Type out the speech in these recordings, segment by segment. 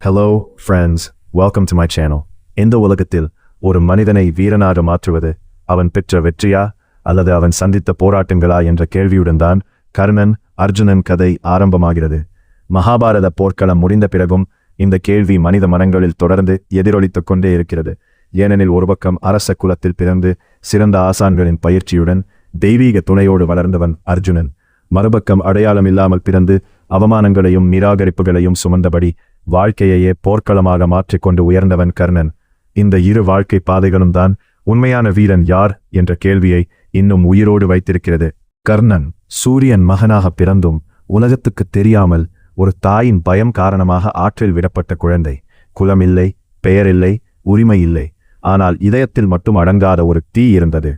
Hello friends welcome to my channel இந்த உலகத்தில் ஒரு மனிதனை வீரனாக மாற்றுவது அவன் பெற்ற வெற்றியா அல்லது அவன் சந்தித்த போராட்டங்களா என்ற கேள்வியுடன் தான் கர்ணன் அர்ஜுனன் கதை ஆரம்பமாகிறது. மகாபாரத போர்க்களம் முடிந்த பிறகும் இந்த கேள்வி மனித மனங்களில் தொடர்ந்து எதிரொலித்துக் கொண்டே இருக்கிறது. ஏனெனில் ஒரு பக்கம் அரச குலத்தில் பிறந்து சிறந்த ஆசான்களின் பயிற்சியுடன் தெய்வீக துணையோடு வளர்ந்தவன் அர்ஜுனன். மறுபக்கம் அடையாளம் இல்லாமல் பிறந்து அவமானங்களையும் நிராகரிப்புகளையும் சுமந்தபடி வாழ்க்கையையே போர்க்களமாக மாற்றிக்கொண்டு உயர்ந்தவன் கர்ணன். இந்த இரு வாழ்க்கை பாதைகளும் தான் உண்மையான வீரன் யார் என்ற கேள்வியை இன்னும் உயிரோடு வைத்திருக்கிறது. கர்ணன் சூரியன் மகனாக பிறந்தும் உலகத்துக்கு தெரியாமல் ஒரு தாயின் பயம் காரணமாக ஆற்றில் விடப்பட்ட குழந்தை. குலமில்லை பெயரில்லை உரிமை இல்லை ஆனால் இதயத்தில் மட்டும் அடங்காத ஒரு தீ இருந்தது.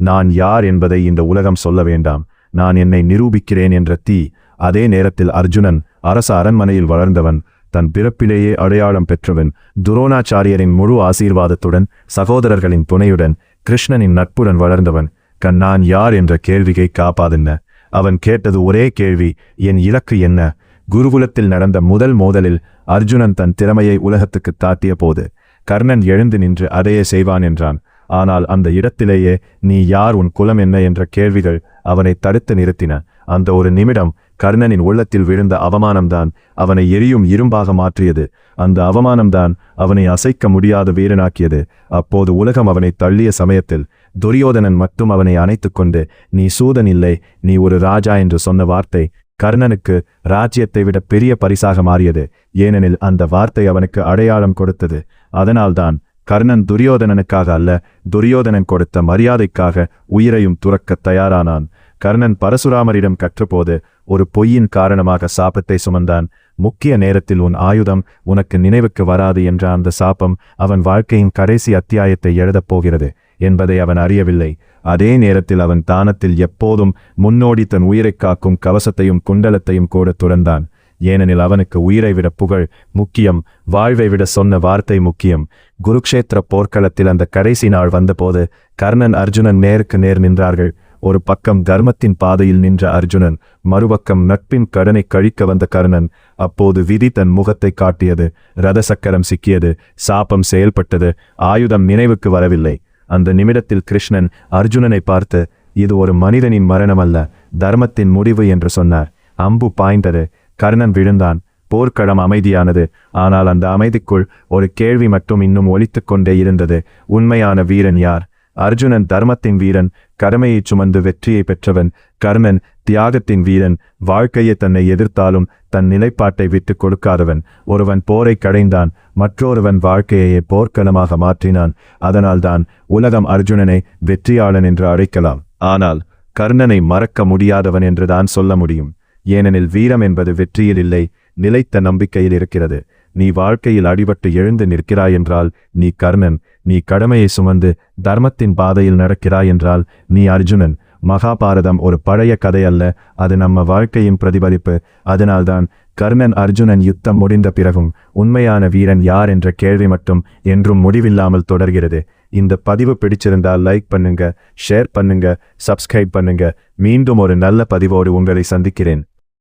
நான் யார் என்பதை இந்த உலகம் சொல்ல வேண்டாம். நான் என்னை நிரூபிக்கிறேன் என்ற தீ அதே நேரத்தில் அர்ஜுனன் அரச அரண்மனையில் வளர்ந்தவன் தன் பிறப்பிலேயே அடையாளம் பெற்றவன் துரோணாச்சாரியரின் முழு ஆசீர்வாதத்துடன் சகோதரர்களின் துணையுடன் கிருஷ்ணனின் நட்புடன் வளர்ந்தவன். கண் நான் யார் என்ற கேள்வியை காப்பாதென்ன? அவன் கேட்டது ஒரே கேள்வி என் இலக்கு என்ன? குருகுலத்தில் நடந்த முதல் மோதலில் அர்ஜுனன் தன் திறமையை உலகத்துக்கு தாட்டிய போது கர்ணன் எழுந்து நின்று அதையே செய்வான் என்றான். ஆனால் அந்த இடத்திலேயே நீ யார் உன் குலம் என்ன என்ற கேள்விகள் அவனை தடுத்து நிறுத்தின. அந்த ஒரு நிமிடம் கர்ணனின் உள்ளத்தில் விழுந்த அவமானம்தான் அவனை எரியும் இரும்பாக மாற்றியது. அந்த அவமானம்தான் அவனை அசைக்க முடியாத வீரனாக்கியது. அப்போது உலகம் அவனை தள்ளிய சமயத்தில் துரியோதனன் மட்டும் அவனை அணைத்து கொண்டு நீ சூதன் இல்லை நீ ஒரு ராஜா என்று சொன்ன வார்த்தை கர்ணனுக்கு ராஜ்யத்தை விட பெரிய பரிசாக மாறியது. ஏனெனில் அந்த வார்த்தை அவனுக்கு அடையாளம் கொடுத்தது. அதனால்தான் கர்ணன் துரியோதனனுக்காக அல்ல துரியோதனன் கொடுத்த மரியாதைக்காக உயிரையும் துறக்கத் தயாரானான். கர்ணன் பரசுராமரிடம் கற்றபோது ஒரு பொய்யின் காரணமாக சாபத்தை சுமந்தான். முக்கிய நேரத்தில் உன் ஆயுதம் உனக்கு நினைவுக்கு வராது என்ற அந்த சாபம் அவன் வாழ்க்கையின் கடைசி அத்தியாயத்தை எழுதப் போகிறது என்பதை அவன் அறியவில்லை. அதே நேரத்தில் அவன் தானத்தில் எப்போதும் முன்னோடி தன் உயிரைக் காக்கும் கவசத்தையும் குண்டலத்தையும் கூட துறந்தான். ஏனெனில் அவனுக்கு உயிரை விட புகழ் முக்கியம் வாழ்வை விட சொன்ன வார்த்தை முக்கியம். குருக்ஷேத்திர போர்க்களத்தில் அந்த கடைசி நாள் வந்தபோது கர்ணன் அர்ஜுனன் நேருக்கு நேர் நின்றார்கள். ஒரு பக்கம் தர்மத்தின் பாதையில் நின்ற அர்ஜுனன் மறுபக்கம் நட்பின் கடனை கழிக்க வந்த கர்ணன். அப்போது விதி தன் முகத்தை காட்டியது ரத சக்கரம் சிக்கியது சாபம் செயல்பட்டது ஆயுதம் நினைவுக்கு வரவில்லை. அந்த நிமிடத்தில் கிருஷ்ணன் அர்ஜுனனை பார்த்து இது ஒரு மனிதனின் மரணம் அல்ல தர்மத்தின் முடிவு என்று சொன்னார். அம்பு பாய்ந்தது. கர்ணன் விழுந்தான். போர்க்களம் அமைதியானது. ஆனால் அந்த அமைதிக்குள் ஒரு கேள்வி மட்டும் இன்னும் ஒலித்துக் கொண்டே இருந்தது. உண்மையான வீரன் யார்? அர்ஜுனன் தர்மத்தின் வீரன் கடமையை சுமந்து வெற்றியை பெற்றவன். கர்ணன் தியாகத்தின் வீரன் வாழ்க்கையை தன்னை எதிர்த்தாலும் தன் நிலைப்பாட்டை விட்டுக் கொடுக்காதவன். ஒருவன் போரை கடைந்தான் மற்றொருவன் வாழ்க்கையையே போர்க்களமாக மாற்றினான். அதனால்தான் உலகம் அர்ஜுனனை வெற்றியாளன் என்று அழைக்கலாம். ஆனால் கர்ணனை மறக்க முடியாதவன் என்றுதான் சொல்ல முடியும். ஏனெனில் வீரம் என்பது வெற்றியில் இல்லை நிலைத்த நம்பிக்கையில் இருக்கிறது. நீ வாழ்க்கையில் அடிபட்டு எழுந்து நிற்கிறாய் என்றால் நீ கர்ணன் நீ கடமையை சுமந்து தர்மத்தின் பாதையில் நடக்கிறாய் என்றால் நீ அர்ஜுனன். மகாபாரதம் ஒரு பழைய கதை அல்ல அது நம்ம வாழ்க்கையின் பிரதிபலிப்பு. அதனால்தான் கர்ணன் அர்ஜுனன் யுத்தம் முடிந்த பிறகும் உண்மையான வீரன் யார் என்ற கேள்வி மட்டும் என்றும் முடிவில்லாமல் தொடர்கிறது. இந்த பதிவு பிடிச்சிருந்தால் லைக் பண்ணுங்க ஷேர் பண்ணுங்க சப்ஸ்கிரைப் பண்ணுங்க. மீண்டும் ஒரு நல்ல பதிவோடு உங்களை சந்திக்கிறேன்.